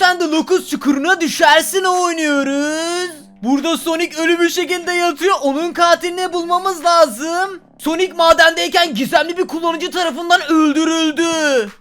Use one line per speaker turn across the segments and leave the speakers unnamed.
sen de Locust çukuruna düşersin oynuyoruz. Burada Sonic ölü bir şekilde yatıyor. Onun katilini bulmamız lazım. Sonic madendeyken gizemli bir kullanıcı tarafından öldürüldü.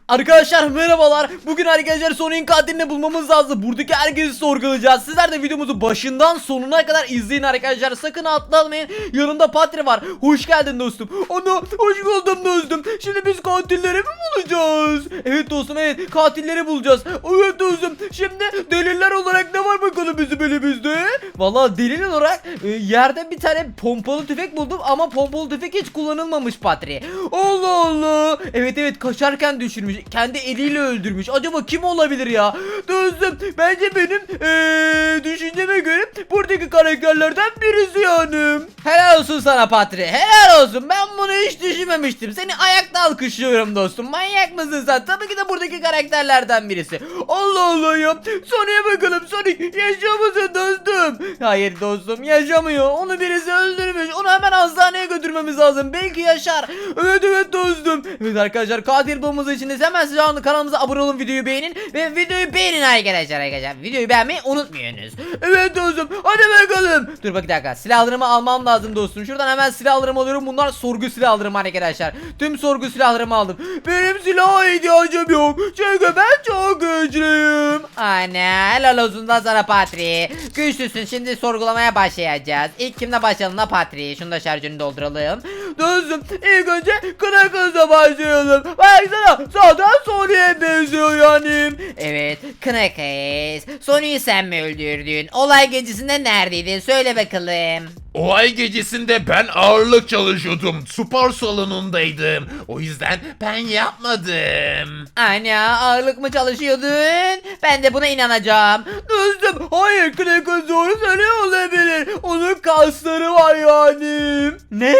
Arkadaşlar merhabalar. Bugün arkadaşlar Sonic'in katilini bulmamız lazım. Buradaki herkesi sorgulayacağız. Sizler de videomuzu başından sonuna kadar izleyin arkadaşlar. Sakın atlamayın. Yanımda Patri var. Hoş geldin dostum. Ana hoş buldum dostum. Şimdi biz katilleri mi bulacağız? Evet dostum evet katilleri bulacağız. Evet dostum. Şimdi deliller olarak ne var bakalım bizim elimizde? Valla delil olarak e, yerde bir tane pompalı tüfek buldum ama pompalı tüfek hiç kullanılmamış Patri. Allah Allah. Evet evet kaçarken düşürmüş. Kendi eliyle öldürmüş. Acaba kim olabilir ya? Dostum bence benim eee düşünceme göre buradaki karakterlerden birisi yani. Helal olsun sana Patri. Helal olsun. Ben bunu hiç düşünmemiştim. Seni ayakta alkışlıyorum dostum. Manyak mısın sen? Tabii ki de buradaki karakterlerden birisi. Allah Allah ya. Sonic'e bakalım. Sonic yaşıyor musun dostum? Hayır dostum yaşamıyor. Onu birisi öldürmüş. Onu hemen hastaneye götürmemiz lazım. Belki yaşar. Evet evet dostum. Evet arkadaşlar katil bulmamız için de hemen size kanalımıza abone olun videoyu beğenin. Ve videoyu beğenin arkadaşlar arkadaşlar. Videoyu beğenmeyi unutmuyorsunuz. Evet dostum. Hadi bakalım. Dur bak bir dakika. Silahlarımı almam lazım dostum. Şuradan hemen silahlarımı alıyorum. Bunlar sorgu silahlarım arkadaşlar. Tüm sorgu silahlarımı aldım. Benim silaha ihtiyacım yok. Çünkü ben çok güçlüyüm. Anne helal olsun da sana Patri. Güçlüsün şimdi sorgulamaya başlayacağız. İlk kimle başlayalım da Patri. Şunu da şarjını dolduralım. Dostum ilk önce kına kızla başlayalım. Baksana zaten Sony'e benziyor yani. Evet kına kız. Sony'yi sen mi öldürdün? Olay gecesinde neredeydin? Söyle bakalım.
Olay gecesinde ben ağırlık çalışıyordum. Spor salonundaydım. O yüzden ben yapmadım.
Ana ağırlık mı çalışıyordun? Ben de buna inanacağım. Dostum hayır Knuckles doğru söylüyor olabilir. Onun kasları var yani. Ne?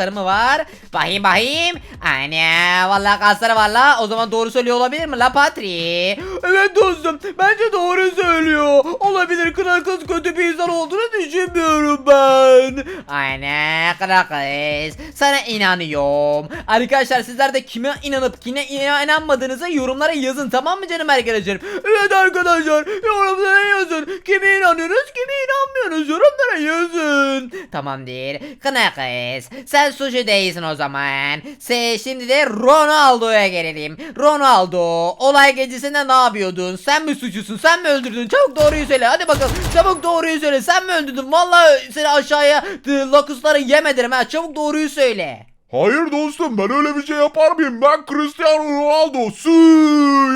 Kasları mı var? Bahim bahim. Ana vallahi kasları var la. O zaman doğru söylüyor olabilir mi la Patri? Evet dostum bence doğru söylüyor. Olabilir Knuckles kötü bir insan olduğunu düşünmüyorum ben. Aynen Knuckles. Sana inanıyorum. Arkadaşlar sizler de kime inanıp kime inanmadığınızı yorumlara yazın tamam mı canım arkadaşlarım? Evet arkadaşlar yorumlara yazın. Kime inanıyorsunuz kime inanmıyorsunuz yorumlara yazın. Tamamdır. Knuckles sen suçu değilsin o zaman. Se şimdi de Ronaldo'ya gelelim. Ronaldo olay gecesinde ne yapıyordun? Sen mi suçlusun? Sen mi öldürdün? Çabuk doğruyu söyle. Hadi bakalım. Çabuk doğruyu söyle. Sen mi öldürdün? Vallahi seni aşağıya e, lokusları yemedirim ha. Çabuk doğruyu söyle.
Hayır dostum ben öyle bir şey yapar mıyım? Ben Cristiano Ronaldo su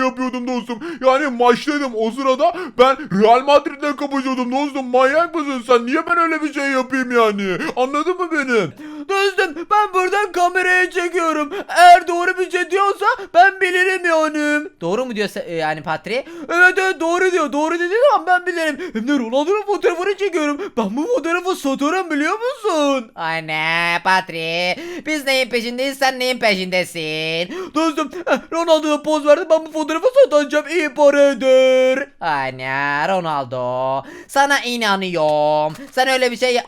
yapıyordum dostum. Yani maçtaydım o sırada ben Real Madrid'le kapışıyordum dostum. Manyak mısın sen? Niye ben öyle bir şey yapayım yani? Anladın mı beni?
Dostum ben buradan kameraya çekiyorum. Eğer doğru bir şey diyorsa ben bilirim yani. Doğru mu diyor se- yani Patri? Evet evet doğru diyor. Doğru dediği zaman ben bilirim. Hem de Ronaldo'nun fotoğrafını çekiyorum. Ben bu fotoğrafı satarım biliyor musun? Anne Patri. Biz neyin peşindeyiz sen neyin peşindesin? Dostum eh, Ronaldo'ya poz verdi ben bu fotoğrafı satacağım iyi para eder. Anne Ronaldo. Sana inanıyorum. Sen öyle bir şey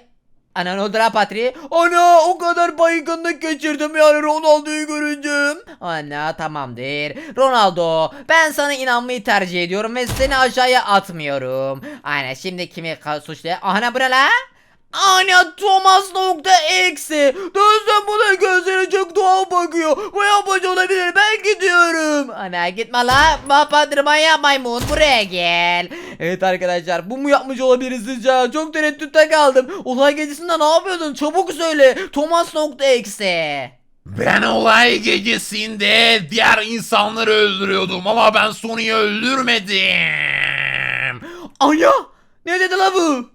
Ana ne oldu Patri? Ana o kadar baygınlık geçirdim yani Ronaldo'yu görünce. Ana tamamdır. Ronaldo ben sana inanmayı tercih ediyorum ve seni aşağıya atmıyorum. Ana şimdi kimi suçluyor? Ana bu ne la? Ana Thomas nokta eksi. Dostum bu da gözleri çok doğal bakıyor. Bu yapıcı olabilir ben gidiyorum. Ana gitme la. Patri manyak maymun buraya gel. Evet arkadaşlar bu mu yapmış olabiliriz sizce? Çok tereddütte kaldım. Olay gecesinde ne yapıyordun? Çabuk söyle. Thomas nokta eksi.
Ben olay gecesinde diğer insanları öldürüyordum ama ben Sony'yi öldürmedim.
Anya! Ne dedi la bu?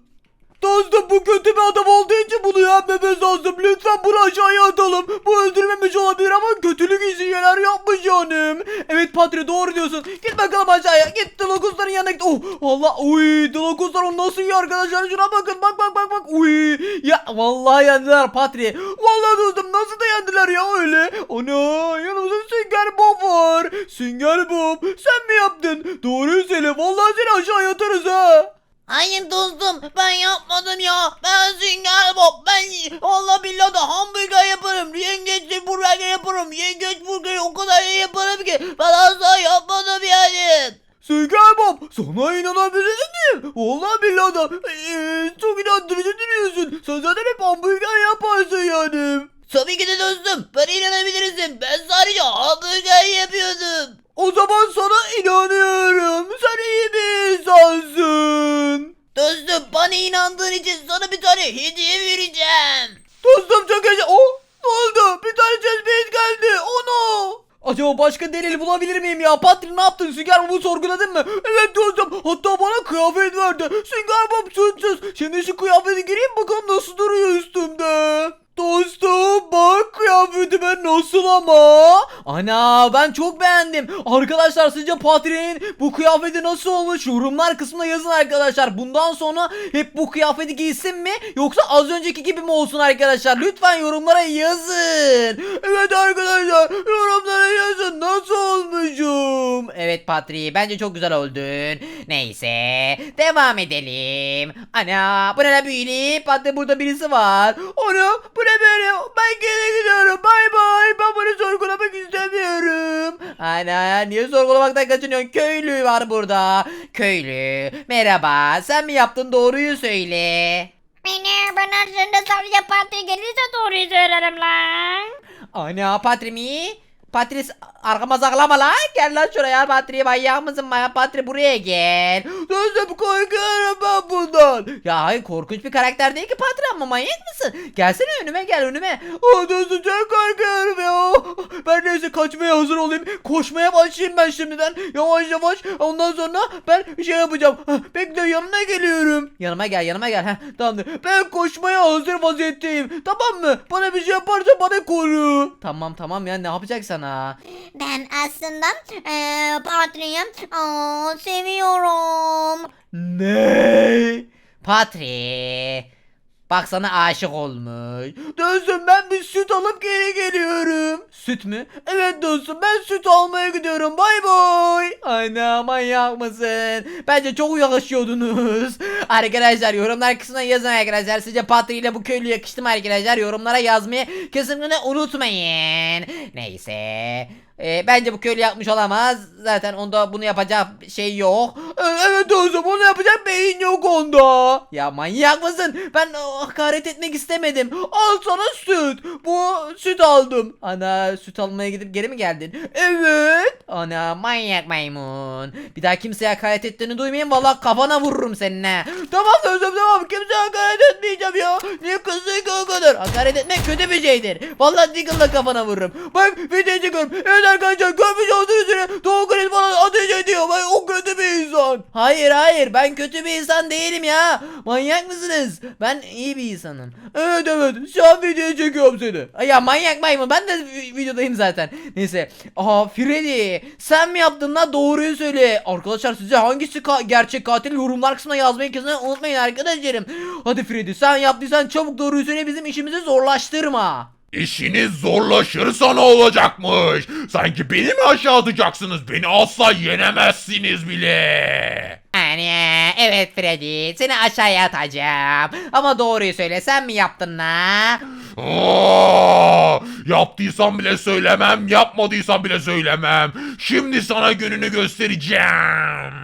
Dostum bu kötü bir adam olduğu için bunu yapmamız lazım. Lütfen bunu aşağıya atalım. Bu öldürmemiş olabilir ama kötülük için şeyler yapmış canım. Evet Patri doğru diyorsun. Git bakalım aşağıya. Git Dilokuzların yanına git. Oh valla uy Dilokuzlar onu nasıl yiyor arkadaşlar. Şuna bakın bak bak bak bak. Uy ya vallahi yendiler Patri. Vallahi dostum nasıl da yendiler ya öyle. Ana yanımızda Sünger Bob var. Sünger Bob sen mi yaptın? Doğruyu söyle. Vallahi seni aşağıya atarız ha.
Hayır dostum ben yapmadım ya. Ben Sünger Bob. Ben Allah billahi de hamburger yaparım. Yengeç burger yaparım. Yengeç burgeri o kadar iyi yaparım ki. Ben asla yapmadım yani.
Sünger Bob sana inanabilir miyim? Vallahi billahi da eee, çok inandırıcı duruyorsun. Sen zaten hep hamburger yaparsın yani.
Tabii ki de dostum. Bana inanabilirsin. Ben sadece hamburger yapıyordum.
O zaman sana inanıyorum. Sen iyi bir insansın.
Dostum bana inandığın için sana bir tane hediye vereceğim.
Dostum çok heyecan... Oh ne oldu? Bir tane cezbeyet geldi. Onu. Acaba başka delil bulabilir miyim ya? Patron ne yaptın? Sünger Bob'u sorguladın mı? Evet dostum. Hatta bana kıyafet verdi. Sünger Bob suçsuz. Şimdi şu kıyafeti gireyim bakalım nasıl duruyor üstümde. Dostum bak kıyafetime nasıl ama? Ana ben çok beğendim. Arkadaşlar sizce Patrick'in bu kıyafeti nasıl olmuş? Yorumlar kısmına yazın arkadaşlar. Bundan sonra hep bu kıyafeti giysin mi? Yoksa az önceki gibi mi olsun arkadaşlar? Lütfen yorumlara yazın. Evet arkadaşlar yorumlara yazın. Nasıl olmuşum? Evet Patrick bence çok güzel oldun. Neyse devam edelim. Ana bu ne la böyle? Patrick burada birisi var. Ana bu ne böyle? Ben geri gidiyorum. Bay bay. Ben bunu sorgulamak istemiyorum. Ana niye sorgulamaktan kaçınıyorsun? Köylü var burada. Köylü. Merhaba. Sen mi yaptın? Doğruyu söyle.
Beni ben aslında sadece parti gelirse doğruyu söylerim lan.
Ana Patri mi? Patri arkama saklama lan. Gel lan şuraya Patri manyak mısın manyak Patri buraya gel. Dostum korkuyorum ben bundan. Ya hayır korkunç bir karakter değil ki Patri ama manyak mısın? Gelsene önüme gel önüme. Oh dostum çok korkuyorum ya. Ben neyse kaçmaya hazır olayım. Koşmaya başlayayım ben şimdiden. Yavaş yavaş. Ondan sonra ben şey yapacağım. Bekle yanına geliyorum. Yanıma gel yanıma gel. Heh, tamamdır. Ben koşmaya hazır vaziyetteyim. Tamam mı? Bana bir şey yaparsa bana koru. Tamam tamam ya ne yapacak sana?
Ben aslında eee partiyi aa, seviyorum.
Ne? Patri. Bak sana aşık olmuş. Dostum ben bir süt alıp geri geliyorum. Süt mü? Evet dostum ben süt almaya gidiyorum. Bay bay. Ana manyak mısın? Bence çok yakışıyordunuz. Arkadaşlar yorumlar kısmına yazın arkadaşlar. Sizce Patri ile bu köylü yakıştı mı arkadaşlar? Yorumlara yazmayı kesinlikle unutmayın. Neyse. Ee, bence bu köylü yapmış olamaz. Zaten onda bunu yapacak şey yok. Evet dostum onu yapacak beyin yok onda. Ya manyak mısın? Ben hakaret etmek istemedim. Al sana süt. Bu süt aldım. Ana süt almaya gidip geri mi geldin? Evet. Ana manyak maymun. Bir daha kimseye hakaret ettiğini duymayayım. Valla kafana vururum seninle. Tamam dostum tamam. Kimseye hakaret etmeyeceğim ya. Niye kızdın ki o kadar? Hakaret etmek kötü bir şeydir. Vallahi Diggle'la kafana vururum. Bak video çekiyorum. Evet arkadaşlar görmüş olduğunuz üzere Doğu Kriz bana ateş ediyor. Ben o kötü bir insan. Hayır hayır ben kötü bir insan değilim ya. Manyak mısınız? Ben iyi bir insanım. Evet evet şu an video çekiyorum seni. Ay Ya manyak maymun ben de vi- videodayım zaten. Neyse. Aa Freddy sen mi yaptın lan doğruyu söyle. Arkadaşlar size hangisi ka- gerçek katil yorumlar kısmına yazmayı kesin unutmayın arkadaşlarım. Hadi Freddy sen yaptıysan çabuk doğruyu söyle bizim işimizi zorlaştırma.
İşiniz zorlaşırsa ne olacakmış? Sanki beni mi aşağı atacaksınız? Beni asla yenemezsiniz bile.
Yani evet Freddy seni aşağıya atacağım. Ama doğruyu söyle sen mi yaptın la?
Aa, yaptıysam bile söylemem, yapmadıysam bile söylemem. Şimdi sana gününü göstereceğim.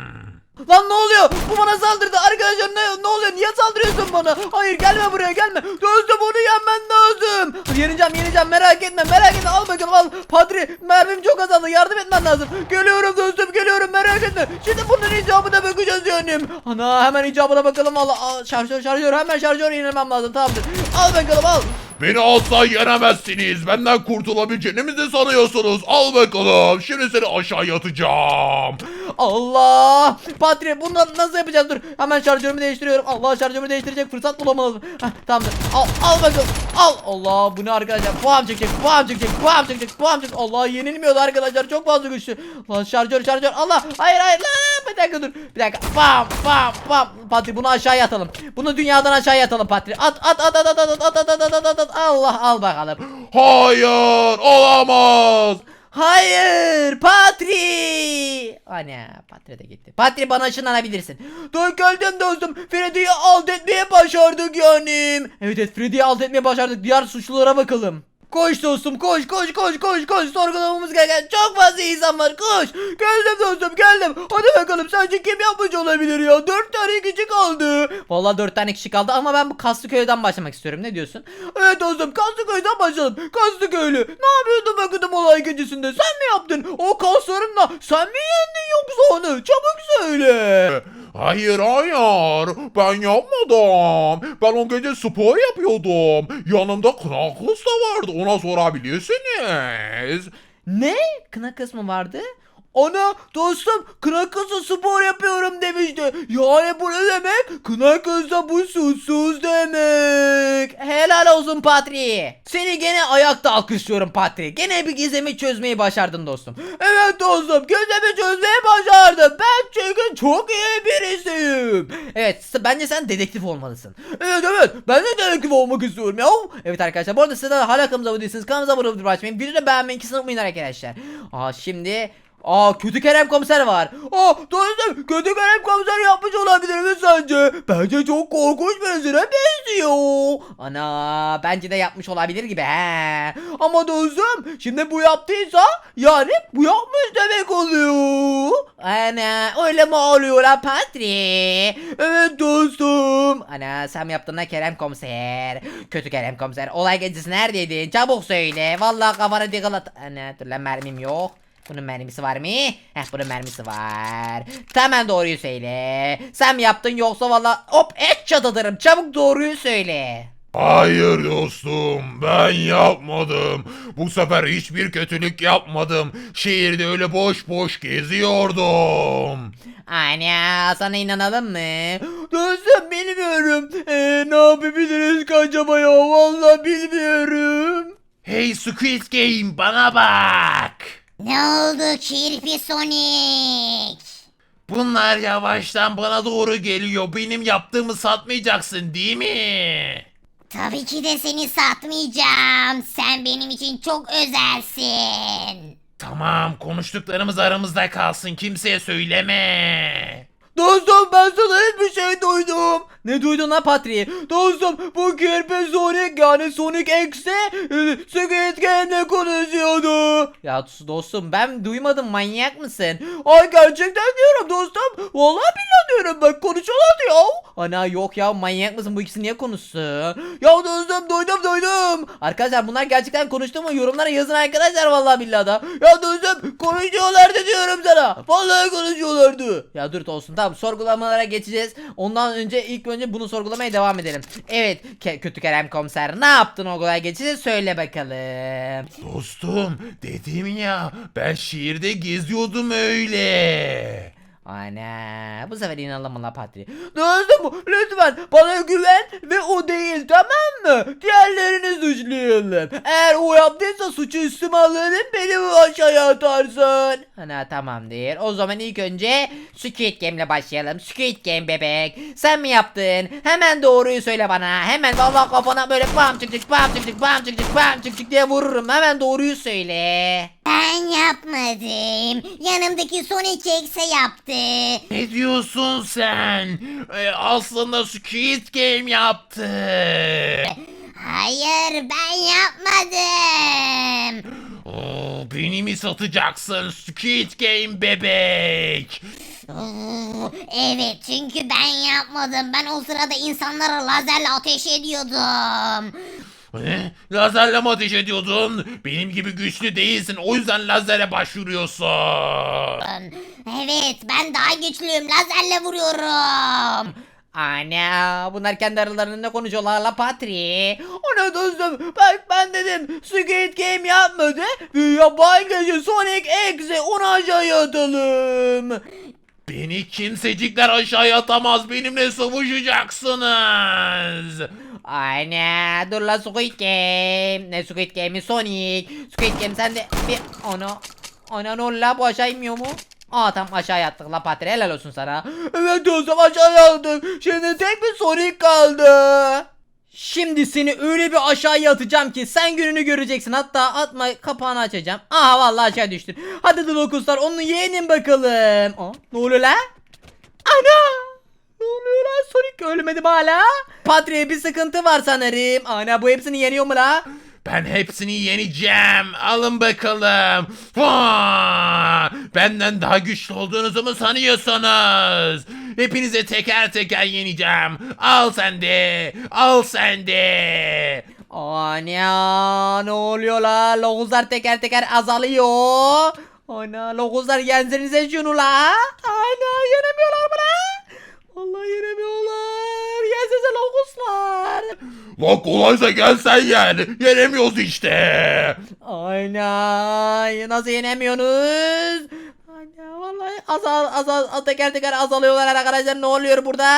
Lan ne oluyor? Bu bana saldırdı. Arkadaşlar ne, ne oluyor? Niye saldırıyorsun bana? Hayır gelme buraya gelme. Dostum onu yenmen lazım. Yeneceğim yeneceğim merak etme merak etme. Al bakalım al. Padri mermim çok azaldı. Yardım etmen lazım. Geliyorum dostum geliyorum merak etme. Şimdi bunun icabına bakacağız yani. Ana hemen icabına bakalım. Al, al şarjör şarjör hemen şarjör yenilemem lazım. Tamamdır. Al bakalım al.
Beni asla yenemezsiniz. Benden kurtulabileceğinizi sanıyorsunuz? Al bakalım. Şimdi seni aşağıya atacağım.
Allah! Patri bunu nasıl yapacağız? Dur. Hemen şarjörümü değiştiriyorum. Allah şarjörümü değiştirecek fırsat bulamadım. Heh, tamamdır. Al al bakalım. Al. Allah bu ne arkadaşlar? Puan çekecek. Puan çekecek. Puan çekecek. Puan çekecek. Allah yenilmiyordu arkadaşlar. Çok fazla güçlü. Lan şarjör şarjör. Allah. Hayır hayır. Lan, bir dakika dur. Bir dakika. Pam pam pam. Patri bunu aşağıya atalım. Bunu dünyadan aşağıya atalım Patri. At at at at at at at at at at at at Allah al bakalım.
Hayır, olamaz.
Hayır Patri. Ana Patri de gitti. Patri bana ışınlanabilirsin. Dur geldim dostum. Freddy'yi alt etmeye başardık yani. Evet evet Freddy'yi alt etmeye başardık. Diğer suçlulara bakalım. Koş dostum koş koş koş koş koş sorgulamamız gereken çok fazla insan var koş. Geldim dostum geldim. Hadi bakalım sence kim yapmış olabilir ya? Dört tane kişi kaldı. Vallahi dört tane kişi kaldı ama ben bu kaslı köyden başlamak istiyorum ne diyorsun? Evet dostum kaslı köyden başlayalım. Kaslı köylü ne yapıyordun bakıyordum olay gecesinde sen mi yaptın? O kaslarınla sen mi yendin yoksa onu? Çabuk söyle.
Hayır hayır ben yapmadım. Ben o gece spor yapıyordum. Yanımda Knuckles da vardı ona sorabilirsiniz.
Ne? Kına kısmı vardı? Ana dostum kızı spor yapıyorum demişti. Yani bu ne demek? Kızı bu susuz demek. Helal olsun Patri. Seni gene ayakta alkışlıyorum Patri. Gene bir gizemi çözmeyi başardın dostum. Evet dostum gizemi çözmeyi başardım. Ben çünkü çok iyi birisiyim. Evet bence sen dedektif olmalısın. Evet evet ben de dedektif olmak istiyorum ya. Evet arkadaşlar bu arada siz de hala kanalımıza abone değilsiniz. Kanalımıza abone olup açmayın. Videoyu beğenmeyi ikisini unutmayın arkadaşlar. Aa şimdi Aa kötü Kerem komiser var. Aa dostum kötü Kerem komiser yapmış olabilir mi sence? Bence çok korkunç birisine benziyor. Ana bence de yapmış olabilir gibi he. Ama dostum şimdi bu yaptıysa yani bu yapmış demek oluyor. Ana öyle mi oluyor la Patri? Evet dostum. Ana sen yaptın la Kerem komiser? Kötü Kerem komiser olay gecesi neredeydin? Çabuk söyle. Vallahi kafana dikkat at. Ana dur lan mermim yok. Bunun mermisi var mı? Heh bunun mermisi var. Hemen doğruyu söyle. Sen mi yaptın yoksa valla hop headshot atarım. Çabuk doğruyu söyle.
Hayır dostum ben yapmadım. Bu sefer hiçbir kötülük yapmadım. Şehirde öyle boş boş geziyordum.
Ana sana inanalım mı? Dostum bilmiyorum. Ee, ne yapabiliriz ki acaba ya? Valla bilmiyorum.
Hey Squid Game bana bak.
Ne oldu kirpi Sonic?
Bunlar yavaştan bana doğru geliyor. Benim yaptığımı satmayacaksın değil mi?
Tabii ki de seni satmayacağım. Sen benim için çok özelsin.
Tamam konuştuklarımız aramızda kalsın kimseye söyleme.
Dostum ben sana hiçbir şey duydum. Ne duydun lan Patri? Dostum bu kirpi Sonic yani Sonic X'e e, Squid Game'le konuşuyordu. Ya dostum ben duymadım manyak mısın? Ay gerçekten diyorum dostum. Vallahi billahi diyorum bak konuşuyorlardı ya. Ana yok ya manyak mısın bu ikisi niye konuşsun? Ya dostum duydum duydum. Arkadaşlar bunlar gerçekten konuştu mu? Yorumlara yazın arkadaşlar vallahi billahi da. Ya dostum konuşuyorlardı diyorum sana. Vallahi konuşuyorlardı. Ya dur olsun tamam sorgulamalara geçeceğiz. Ondan önce ilk önce bunu sorgulamaya devam edelim. Evet Ke- kötü Kerem komiser ne yaptın o kolay geçici söyle bakalım.
Dostum dedim ya ben şehirde geziyordum öyle.
Ana bu sefer inanalım la Patri. Dostum lütfen bana güven ve o değil tamam mı? Diğerlerini suçlayalım. Eğer o yaptıysa suçu üstüme alırım beni aşağıya atarsın. Ana tamamdır. O zaman ilk önce Squid Game'le başlayalım. Squid Game bebek. Sen mi yaptın? Hemen doğruyu söyle bana. Hemen vallahi kafana böyle bam çık çık bam çık çık bam çık çık bam çık çık diye vururum. Hemen doğruyu söyle.
Ben yapmadım. Yanımdaki Sonic X'e yaptı.
Ne diyorsun sen? Ee, aslında Squid Game yaptı.
Hayır ben yapmadım.
Oo, beni mi satacaksın Squid Game bebek?
Oo, Evet çünkü ben yapmadım. Ben o sırada insanlara lazerle ateş ediyordum.
Ne? Lazerle mi ateş ediyordun? Benim gibi güçlü değilsin o yüzden lazere başvuruyorsun.
Evet ben daha güçlüyüm. Lazerle vuruyorum.
Ana bunlar kendi aralarında ne konuşuyorlar la Patri? Ona dostum bak ben dedim Squid Game yapmadı yapay gece Sonic X'e onu aşağıya atalım.
Beni kimsecikler aşağıya atamaz benimle savaşacaksınız.
Ana dur la Squid Game. Ne Squid Game'i Sonic. Squid Game sen de bir ana. Ana ne oldu la bu aşağı inmiyor mu? Aa tam aşağıya attık la Patri helal olsun sana. Evet dostum aşağıya attık. Şimdi tek bir Sonic kaldı. Şimdi seni öyle bir aşağıya atacağım ki sen gününü göreceksin. Hatta atma kapağını açacağım. Aha vallahi aşağı düştün. Hadi Dokuzlar onu yeğenin bakalım. Aa, ne oluyor la? Ana! Ne oluyor lan Sonic ölmedi mi hala? Patri'ye bir sıkıntı var sanırım. Ana bu hepsini yeniyor mu la?
Ben hepsini yeneceğim. Alın bakalım. Benden daha güçlü olduğunuzu mu sanıyorsunuz? Hepinize teker teker yeneceğim. Al sen de. Al sen de.
Ana ne oluyor la? Loguzlar teker teker azalıyor. Ana loguzlar yensenize şunu la. Ana yenemiyorlar bana. Vallahi yenemiyorlar. Yensenize loguzlar.
La kolaysa gel sen yen. Yenemiyoruz işte.
Aynen. Nasıl yenemiyorsunuz? Aynen vallahi azal azal teker teker azalıyorlar arkadaşlar. Ne oluyor burada?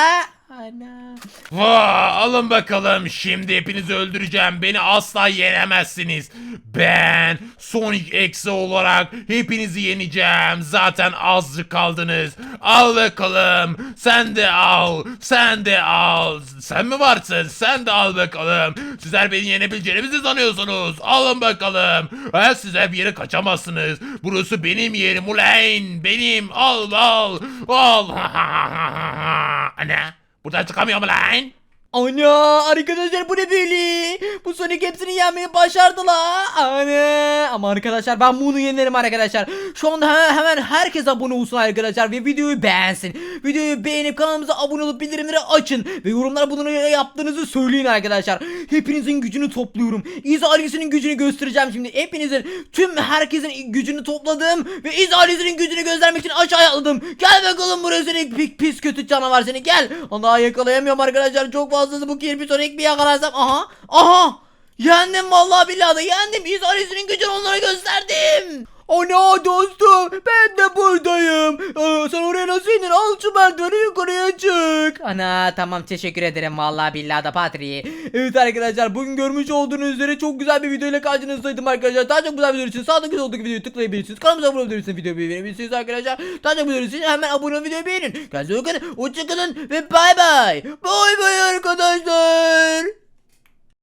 Vaa, alın bakalım. Şimdi hepinizi öldüreceğim. Beni asla yenemezsiniz. Ben Sonic Exe olarak hepinizi yeneceğim. Zaten azıcık kaldınız. Al bakalım. Sen de al. Sen de al. Sen mi varsın? Sen de al bakalım. Sizler beni yenebileceğinizi sanıyorsunuz. Alın bakalım. Ha, sizler bir yere kaçamazsınız. Burası benim yerim ulan. Benim. Al al. Al. Ana. 不在此，还没有我来。
Ana arkadaşlar bu ne böyle? Bu Sonic hepsini yenmeyi başardı la. Ana. Ama arkadaşlar ben bunu yenerim arkadaşlar. Şu anda he- hemen herkes abone olsun arkadaşlar ve videoyu beğensin. Videoyu beğenip kanalımıza abone olup bildirimleri açın ve yorumlara bunu yaptığınızı söyleyin arkadaşlar. Hepinizin gücünü topluyorum. İz ailesinin gücünü göstereceğim şimdi. Hepinizin tüm herkesin gücünü topladım ve İz ailesinin gücünü göstermek için aşağıya atladım. Gel bakalım buraya pis, kötü canavar seni gel. Allah yakalayamıyorum arkadaşlar çok fazlası bu kirpi Sonic bir yakalarsam aha aha yendim vallahi billahi da yendim İz ailesinin gücünü onlara gösterdim. Ana dostum ben de buradayım. Aa, sen oraya nasıl indin? Al şu merdiveni yukarıya çık. Ana tamam teşekkür ederim vallahi billahi da Patri. Evet arkadaşlar bugün görmüş olduğunuz üzere çok güzel bir video ile karşınızdaydım arkadaşlar. Daha çok güzel videolar için sağdaki soldaki videoyu tıklayabilirsiniz. Kanalımıza abone olabilirsiniz. Videoyu beğenebilirsiniz arkadaşlar. Daha çok videolar için hemen abone ol videoyu beğenin. Kendinize bakın. Hoşçakalın ve bay bay. Bay bay arkadaşlar.